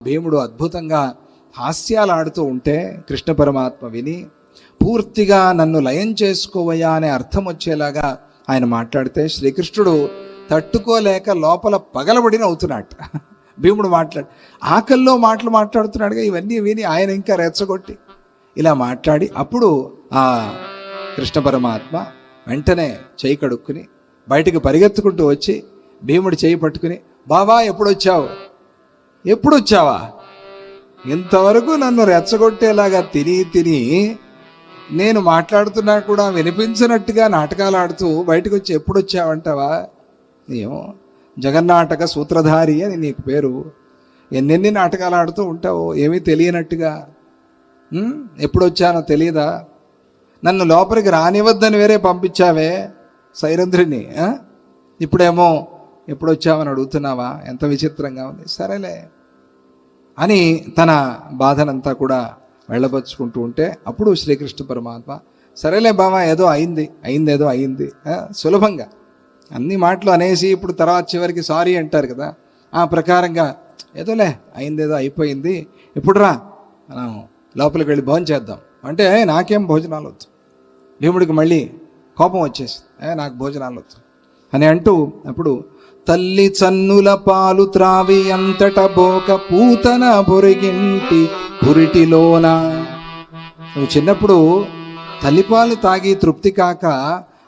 భీముడు అద్భుతంగా హాస్యాలు ఆడుతూ ఉంటే కృష్ణ పరమాత్మ విని పూర్తిగా నన్ను లయం చేసుకోవయా అనే అర్థం వచ్చేలాగా ఆయన మాట్లాడితే శ్రీకృష్ణుడు తట్టుకోలేక లోపల పగలబడి నవ్వుతున్నాడు భీముడు మాట్లాడు ఆకల్లో మాటలు మాట్లాడుతున్నాడుగా ఇవన్నీ విని ఆయన ఇంకా రెచ్చగొట్టి. ఇలా మాట్లాడి అప్పుడు ఆ కృష్ణ పరమాత్మ వెంటనే చేయి కడుక్కుని బయటికి పరిగెత్తుకుంటూ వచ్చి భీముడు చేయి పట్టుకుని బావా ఎప్పుడొచ్చావు? ఎప్పుడు వచ్చావా ఇంతవరకు నన్ను రెచ్చగొట్టేలాగా తిని తిని నేను మాట్లాడుతున్నా కూడా వినిపించినట్టుగా నాటకాలు ఆడుతూ బయటకు వచ్చి ఎప్పుడు వచ్చావంటావా ఏమో జగన్నాటక సూత్రధారి అని నీకు పేరు. ఎన్నెన్ని నాటకాలు ఆడుతూ ఉంటావో ఏమీ తెలియనట్టుగా. ఎప్పుడు వచ్చానో తెలియదా నన్ను లోపలికి రానివద్దని వేరే పంపించావే సైరంధ్రిని ఇప్పుడేమో ఎప్పుడు వచ్చావని అడుగుతున్నావా? ఎంత విచిత్రంగా ఉంది. సరేలే. అని తన బాధనంతా కూడా వెళ్ళబరుచుకుంటూ ఉంటే అప్పుడు శ్రీకృష్ణ పరమాత్మ సరేలే బావా ఏదో అయింది అయింది ఏదో అయింది. సులభంగా. అన్ని మాటలు అనేసి ఇప్పుడు తర్వాత చివరికి సారీ అంటారు కదా. ఆ ప్రకారంగా ఏదోలే అయిందేదో అయిపోయింది ఇప్పుడు రా మనం లోపలికి వెళ్ళి భోజనం చేద్దాం. అంటే నాకేం భోజనాలు వద్దు. భీముడికి మళ్ళీ కోపం వచ్చేసి నాకు భోజనాలు వద్దు. అని అంటూ అప్పుడు తల్లి చన్నుల పాలు త్రావి అంతట బోక పూతన బొరిగింటి పురిటిలోన. నువ్వు చిన్నప్పుడు తల్లిపాలు తాగి తృప్తి కాక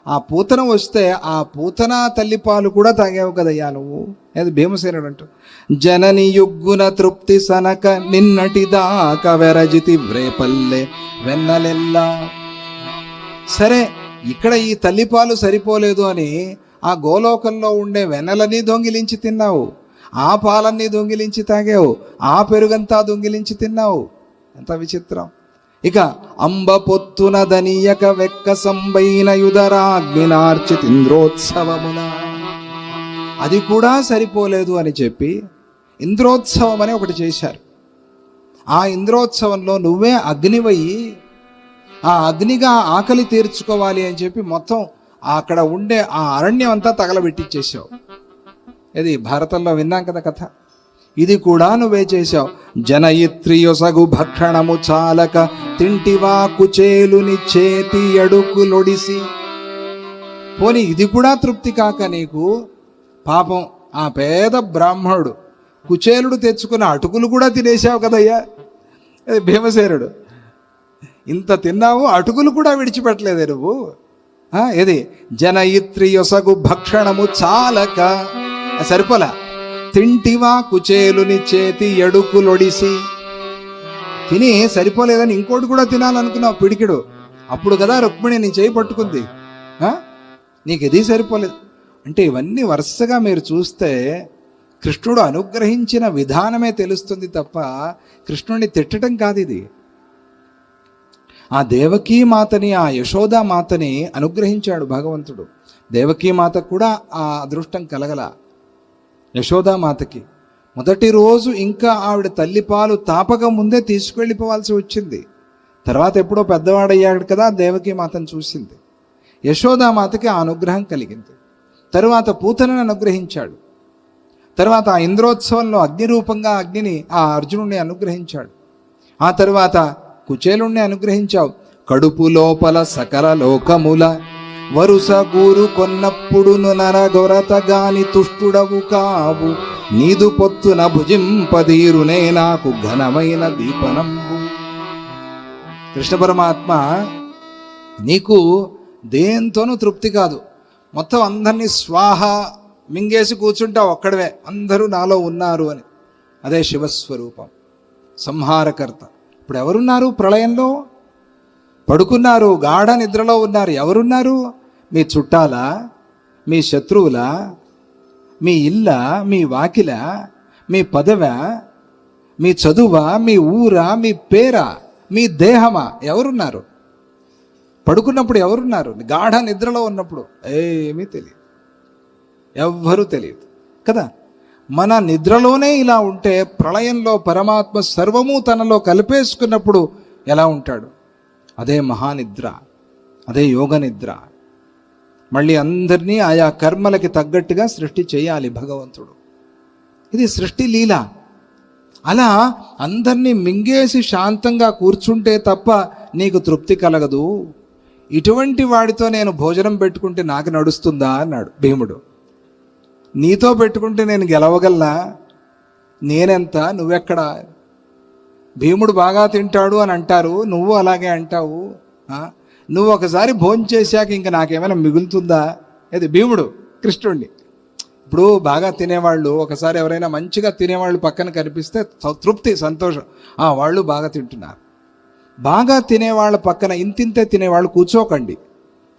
ఆ పూతన వస్తే ఆ పూతన తల్లిపాలు కూడా తాగావు కదయ్యా నువ్వు. అది భీమసేనుడు అంటూ జనని యుగ్గున తృప్తి సనక నిన్నటి దాకా వెరజితి వ్రేపల్లె వెన్నలెల్లా. సరే ఇక్కడ ఈ తల్లిపాలు సరిపోలేదు అని ఆ గోలోకంలో ఉండే వెన్నెలని దొంగిలించి తిన్నావు. ఆ పాలన్నీ దొంగిలించి తాగావు. ఆ పెరుగంతా దొంగిలించి తిన్నావు. ఎంత విచిత్రం. ఇక అంబ పొత్తున దనీయక వెక్క సంబైన యుధరాగ్నినార్చి ఇంద్రోత్సవమున. అది కూడా సరిపోలేదు అని చెప్పి ఇంద్రోత్సవం అని ఒకటి చేశారు. ఆ ఇంద్రోత్సవంలో నువ్వే అగ్నివయ్యి ఆ అగ్నిగా ఆకలి తీర్చుకోవాలి అని చెప్పి మొత్తం అక్కడ ఉండే ఆ అరణ్యం అంతా తగలబెట్టించేసావు ఇది భారతంలో విన్నాం కదా కథ? ఇది కూడా నువ్వే చేశావు. జనయిత్రియొసగు భక్షణము చాలక తింటివా కుచేలుని చేతి అడుగులొడిసి పోని ఇది కూడా తృప్తి కాక నీకు? పాపం ఆ పేద బ్రాహ్మణుడు కుచేలుడు తెచ్చుకున్న అటుకులు కూడా తినేసావు కదయ్యా? భీమసేనుడు? ఇంత తిన్నావు అటుకులు కూడా విడిచిపెట్టలేదే నువ్వు? ఆ, ఏది? జనయిత్రియొసగు భక్షణము చాలక. సరిపోలా? తింటివా కుచేలుని చేతి ఎడుకులొడిసి. తిని సరిపోలేదని ఇంకోటి కూడా తినాలనుకున్నావు పిడికిడు. అప్పుడు కదా రుక్మిణి నీ చేయి పట్టుకుంది. ఆ? నీకు ఇది సరిపోలేదు. అంటే ఇవన్నీ వరుసగా మీరు చూస్తే కృష్ణుడు అనుగ్రహించిన విధానమే తెలుస్తుంది తప్ప కృష్ణుడిని తిట్టడం కాదు ఇది. ఆ దేవకీ మాతని ఆ యశోదా మాతని అనుగ్రహించాడు భగవంతుడు. దేవకీ మాత కూడా ఆ అదృష్టం కలగల యశోదా మాతకి. మొదటి రోజు ఇంకా ఆవిడ తల్లిపాలు తాపక ముందే తీసుకెళ్ళిపోవాల్సి వచ్చింది. తర్వాత ఎప్పుడో పెద్దవాడయ్యాడు కదా దేవకీ మాతను చూసింది. యశోదా మాతకి ఆ అనుగ్రహం కలిగింది. తరువాత పూతనను అనుగ్రహించాడు. తర్వాత ఆ ఇంద్రోత్సవంలో అగ్ని రూపంగా అగ్నిని ఆ అర్జునుడిని అనుగ్రహించాడు. ఆ తరువాత కుచేలుణ్ణి అనుగ్రహించావు. కడుపు లోపల సకల లోకముల వరుస గూరు కొన్నప్పుడును నరగొరతగాని తుష్టుడవు కావు. నీదు పొత్తున భుజింపదీరునే నాకు ఘనమైన దీపనంబు. కృష్ణ పరమాత్మ నీకు దేంతోనూ తృప్తి కాదు. మొత్తం అందరినీ స్వాహ మింగేసి కూర్చుంటావు ఒక్కడవే. అందరూ నాలో ఉన్నారు అని. అదే శివస్వరూపం. సంహారకర్త. ఇప్పుడు ఎవరున్నారు ప్రళయంలో? పడుకున్నారు గాఢ నిద్రలో ఉన్నారు ఎవరున్నారు? మీ చుట్టాలా? మీ శత్రువులా? మీ ఇల్ల? మీ వాకిల? మీ పదవ? మీ చదువ? మీ ఊరా? మీ పేరా? మీ దేహమా? ఎవరున్నారు? పడుకున్నప్పుడు ఎవరున్నారు? గాఢ నిద్రలో ఉన్నప్పుడు? ఏమీ తెలియదు. ఎవ్వరూ తెలియదు. కదా? మన నిద్రలోనే ఇలా ఉంటే ప్రళయంలో పరమాత్మ సర్వము తనలో కలిపేసుకున్నప్పుడు ఎలా ఉంటాడు? అదే మహానిద్ర అదే యోగ నిద్ర. మళ్ళీ అందరినీ ఆయా కర్మలకి తగ్గట్టుగా సృష్టి చేయాలి భగవంతుడు. ఇది సృష్టి లీల. అలా అందరినీ మింగేసి శాంతంగా కూర్చుంటే తప్ప నీకు తృప్తి కలగదు. ఇటువంటి వాడితో నేను భోజనం పెట్టుకుంటే నాకు నడుస్తుందా? అన్నాడు భీముడు. నీతో పెట్టుకుంటే నేను గెలవగలనా? నేనెంత? నువ్వెక్కడా? భీముడు బాగా తింటాడు అని అంటారు. నువ్వు అలాగే అంటావు. నువ్వు ఒకసారి భోంచేశాక ఇంకా నాకేమైనా మిగులుతుందా? అది భీముడు కృష్ణుడిని ఇప్పుడు బాగా తినేవాళ్ళు ఒకసారి ఎవరైనా మంచిగా తినేవాళ్ళు పక్కన కనిపిస్తే తృప్తి సంతోషం. ఆ వాళ్ళు బాగా తింటున్నారు. బాగా తినేవాళ్ళ పక్కన ఇంతింతే తినేవాళ్ళు కూర్చోకండి.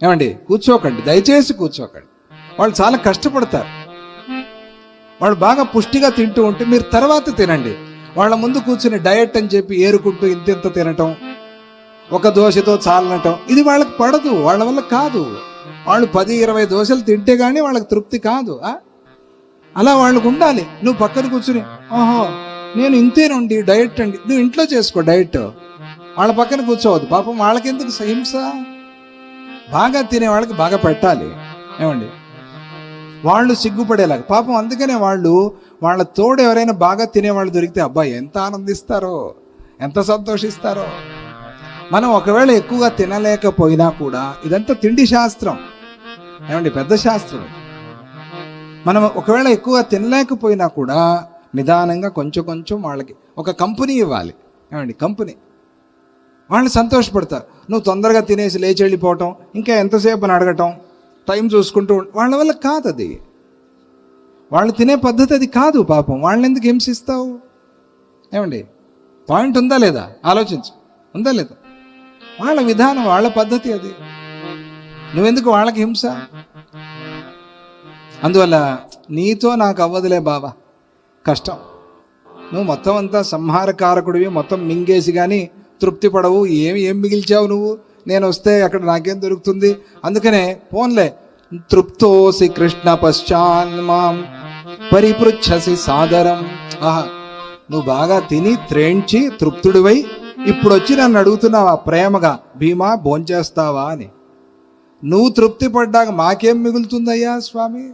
ఏమండి? కూర్చోకండి. దయచేసి కూర్చోకండి. వాళ్ళు చాలా కష్టపడతారు. వాళ్ళు బాగా పుష్టిగా తింటూ ఉంటే మీరు తర్వాత తినండి. వాళ్ళ ముందు కూర్చుని డయట్ అని చెప్పి ఏరుకుంటూ ఇంతింత తినటం ఒక దోశతో చాలనటం ఇది వాళ్ళకి పడదు వాళ్ళ వల్ల కాదు. వాళ్ళు పది ఇరవై దోశలు తింటే కానీ వాళ్ళకి తృప్తి కాదు ఆ? అలా వాళ్ళకు ఉండాలి. నువ్వు పక్కన కూర్చుని ఓహో నేను ఇంతేనండి డయట్ అండి. నువ్వు ఇంట్లో చేసుకో డయట్ వాళ్ళ పక్కన కూర్చోవద్దు. పాపం వాళ్ళకెందుకు హింస? బాగా తినే వాళ్ళకి బాగా పెట్టాలి. ఏమండి? వాళ్ళు సిగ్గుపడేలాగా. పాపం అందుకనే వాళ్ళు వాళ్ళ తోడు ఎవరైనా బాగా తినేవాళ్ళు దొరికితే అబ్బాయి ఎంత ఆనందిస్తారో ఎంత సంతోషిస్తారో. మనం ఒకవేళ ఎక్కువగా తినలేకపోయినా కూడా ఇదంతా తిండి శాస్త్రం. ఏమండి పెద్ద శాస్త్రం మనం ఒకవేళ ఎక్కువగా తినలేకపోయినా కూడా నిదానంగా కొంచెం కొంచెం వాళ్ళకి ఒక కంపెనీ ఇవ్వాలి. ఏమండి కంపెనీ. వాళ్ళు సంతోషపడతారు. నువ్వు తొందరగా తినేసి లేచి వెళ్ళిపోవటం ఇంకా ఎంతసేపు అని అడగటం టైం చూసుకుంటూ వాళ్ళ వల్ల కాదు అది వాళ్ళు తినే పద్ధతి అది కాదు పాపం. వాళ్ళని ఎందుకు హింసిస్తావు? ఏమండి? పాయింట్ ఉందా లేదా? ఆలోచించు. ఉందా లేదా? వాళ్ళ విధానం వాళ్ళ పద్ధతి అది. నువ్వెందుకు వాళ్ళకి హింస? అందువల్ల నీతో నాకు అవ్వదులే బాబా కష్టం. నువ్వు మొత్తం అంతా సంహారకారకుడివి మొత్తం మింగేసి కానీ తృప్తి పడవు. ఏమి ఏం మిగిల్చావు నువ్వు? నేను వస్తే అక్కడ నాకేం దొరుకుతుంది? అందుకనే పోన్లే. తృప్తోసి కృష్ణ పశ్చాన్మాం పరిపృచ్ఛసి సాదరం. ఆహా నువ్వు బాగా తిని త్రేంచి తృప్తుడివై. ఇప్పుడు వచ్చి నన్ను అడుగుతున్నావా? ప్రేమగా భీమా భోంచేస్తావా అని. నువ్వు తృప్తి పడ్డాక మాకేం మిగులుతుందయ్యా స్వామి?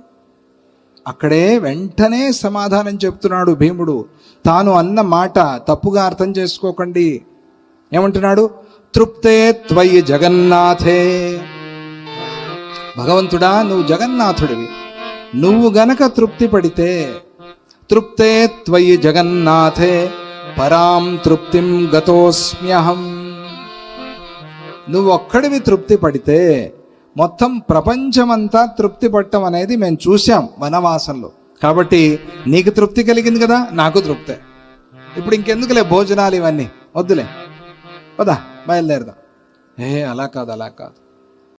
అక్కడే వెంటనే సమాధానం చెప్తున్నాడు భీముడు. తాను అన్న మాట తప్పుగా అర్థం చేసుకోకండి. ఏమంటున్నాడు? తృప్తే త్వయి జగన్నాథే. భగవంతుడా నువ్వు జగన్నాథుడివి. నువ్వు గనక తృప్తి పడితే తృప్తే త్వయి జగన్నాథే పరాం తృప్తిం గతోస్మ్యహం. నువ్వు ఒక్కడివి తృప్తి పడితే మొత్తం ప్రపంచమంతా తృప్తి పట్టడం అనేది మేము చూసాం వనవాసంలో. కాబట్టి నీకు తృప్తి కలిగింది కదా నాకు తృప్తే. ఇప్పుడు ఇంకెందుకులే భోజనాలు ఇవన్నీ? వద్దులే. వదా బయలుదేరదాం ఏ అలా కాదు అలా కాదు